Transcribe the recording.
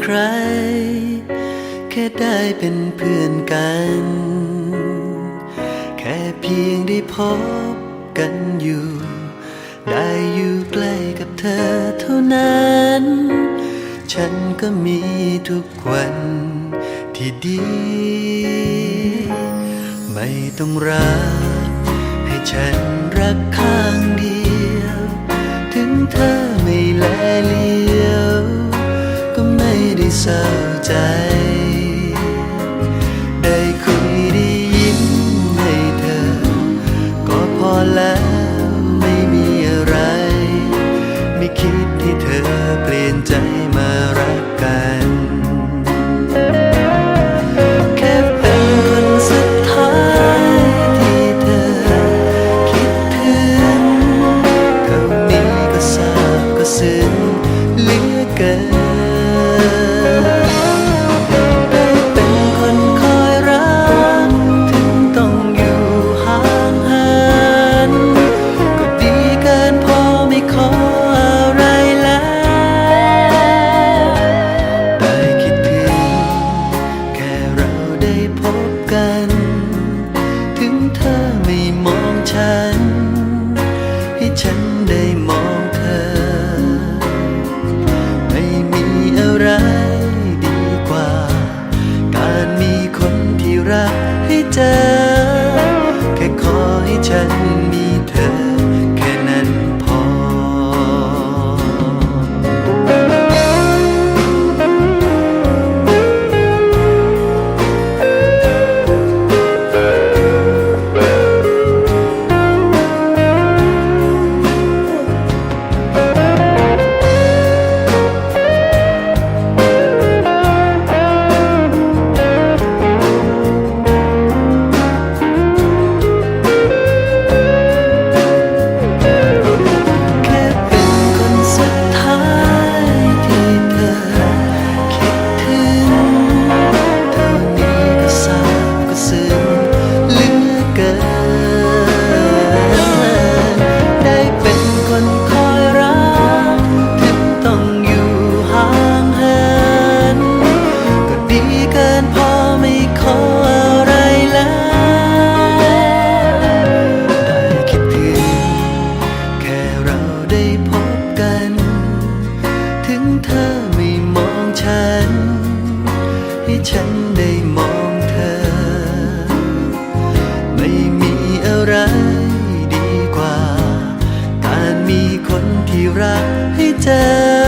ใคร แค่ได้เป็นเพื่อนกัน แค่เพียงได้พบกันอยู่ ได้อยู่ใกล้กับเธอเท่านั้น ฉันก็มีทุกวันที่ดี ไม่ต้องรักให้ฉัน ใจ ได้คุยได้ยิ้มให้เธอ ก็พอแล้วไม่มีอะไร ไม่คิดให้เธอเปลี่ยนใจ เจอ แค่ขอให้ฉัน ฉันได้มองเธอ ไม่มีอะไรดีกว่า การมีคนที่รักให้เจอ